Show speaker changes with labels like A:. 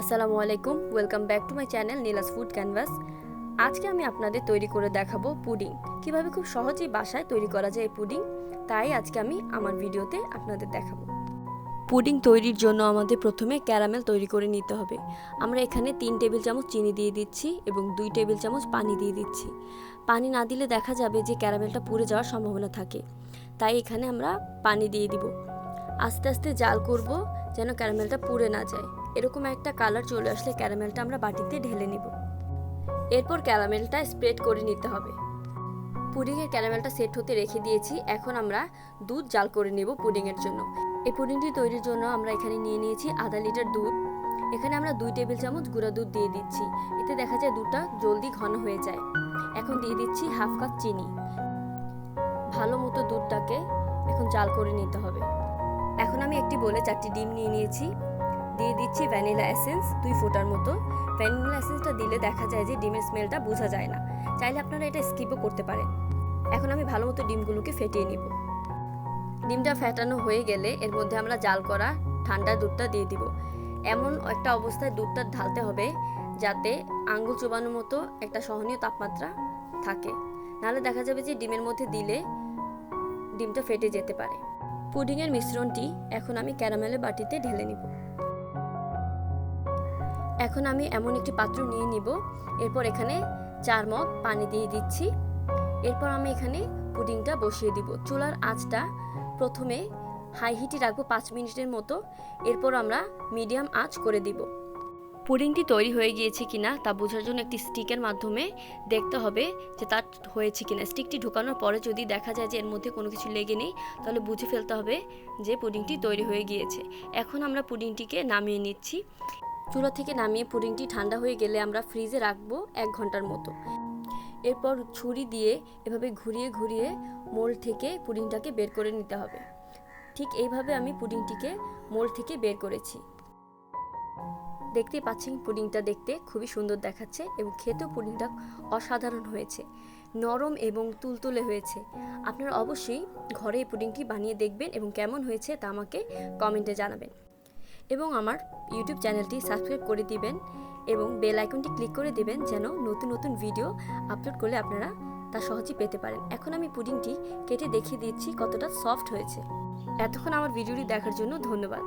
A: আসসালামু আলাইকুম welcome back to my channel Nila's food canvas আজকে আমি আপনাদের তৈরি করে দেখাবো পুডিং। কীভাবে খুব সহজেই বাসায় তৈরি করা যায় এই পুডিং, তাই আজকে আমি আমার ভিডিওতে আপনাদের দেখাবো। পুডিং তৈরির জন্য আমাদের প্রথমে ক্যারামেল তৈরি করে নিতে হবে। আমরা এখানে তিন টেবিল চামচ চিনি দিয়ে দিচ্ছি এবং দুই টেবিল চামচ পানি দিয়ে দিচ্ছি। পানি না দিলে দেখা যাবে যে ক্যারামেলটা পুড়ে যাওয়ার সম্ভাবনা থাকে। তাই এখানে আমরা পানি দিয়ে দিব। আস্তে আস্তে জাল করব যেন ক্যারামেলটা পুড়ে না যায়। এরকম একটা কালার চলে আসলে ক্যারামেলটা আমরা বাটিতে ঢেলে নিব। এরপর ক্যারামেলটা স্প্রেড করে নিতে হবে। পুডিংয়ের ক্যারামেলটা সেট হতে রেখে দিয়েছি। এখন আমরা দুধ জাল করে নেব পুডিংয়ের জন্য। এই পুডিংটি তৈরির জন্য আমরা এখানে নিয়ে নিয়েছি আধা লিটার দুধ। এখানে আমরা দুই টেবিল চামচ গুঁড়া দুধ দিয়ে দিচ্ছি। এতে দেখা যায় দুধটা জলদি ঘন হয়ে যায়। এখন দিয়ে দিচ্ছি হাফ কাপ চিনি। ভালো মতো দুধটাকে এখন জাল করে নিতে হবে। একটি বলে চারটি ডিম নিয়ে নিয়েছি। দিয়ে দিচ্ছি ভ্যানিলা এসেন্স দুই ফোটার মতো। ভ্যানিলা এসেন্সটা দিলে দেখা যায় যে ডিমের স্মেলটা বোঝা যায় না। চাইলে আপনারা এটা স্কিপও করতে পারেন। এখন আমি ভালো মতো ডিমগুলোকে ফেটিয়ে নিব। ডিমটা ফেটানো হয়ে গেলে এর মধ্যে আমরা জাল করা ঠান্ডা দুধটা দিয়ে দিব। এমন একটা অবস্থায় দুধটা ঢালতে হবে যাতে আঙ্গুল চোবানোর মতো একটা সহনীয় তাপমাত্রা থাকে। নাহলে দেখা যাবে যে ডিমের মধ্যে দিলে ডিমটা ফেটে যেতে পারে। পুডিংয়ের মিশ্রণটি এখন আমি ক্যারামেলের বাটিতে ঢেলে নিব। এখন আমি এমন একটি পাত্র নিয়ে নিব। এরপর এখানে চার মগ পানি দিয়ে দিচ্ছি। এরপর আমি এখানে পুডিংটা বসিয়ে দিব। চুলার আঁচটা প্রথমে হাই হিটে রাখব পাঁচ মিনিটের মতো। এরপর আমরা মিডিয়াম আঁচ করে দিব। পুডিংটি তৈরি হয়ে গিয়েছে কিনা তা বোঝার জন্য একটি স্টিকের মাধ্যমে দেখতে হবে যে তার হয়েছে কিনা। স্টিকটি ঢোকানোর পরে যদি দেখা যায় যে এর মধ্যে কোনো কিছু লেগে নেই, তাহলে বুঝে ফেলতে হবে যে পুডিংটি তৈরি হয়ে গিয়েছে। এখন আমরা পুডিংটিকে নামিয়ে নিচ্ছি। চুলা থেকে নামিয়ে পুডিংটি ঠান্ডা হয়ে গেলে আমরা ফ্রিজে রাখব এক ঘণ্টার মতো। এরপর ছুরি দিয়ে এভাবে ঘুরিয়ে ঘুরিয়ে মোল থেকে পুডিংটাকে বের করে নিতে হবে। ঠিক এইভাবে আমি পুডিংটিকে মোল থেকে বের করেছি। দেখতে পাচ্ছেন পুডিংটা দেখতে খুবই সুন্দর দেখাচ্ছে এবং খেতেও পুডিংটা অসাধারণ হয়েছে। নরম এবং তুলতুলে হয়েছে। আপনারা অবশ্যই ঘরে এই পুডিংটি বানিয়ে দেখবেন এবং কেমন হয়েছে তা আমাকে কমেন্টে জানাবেন। এবং আমার ইউটিউব চ্যানেলটি সাবস্ক্রাইব করে দিবেন এবং বেল আইকনটি ক্লিক করে দিবেন যেন নতুন নতুন ভিডিও আপলোড করলে আপনারা তা সহজেই পেতে পারেন। এখন আমি পুডিংটি কেটে দেখিয়ে দিচ্ছি কতটা সফট হয়েছে। এতক্ষণ আমার ভিডিওটি দেখার জন্য ধন্যবাদ।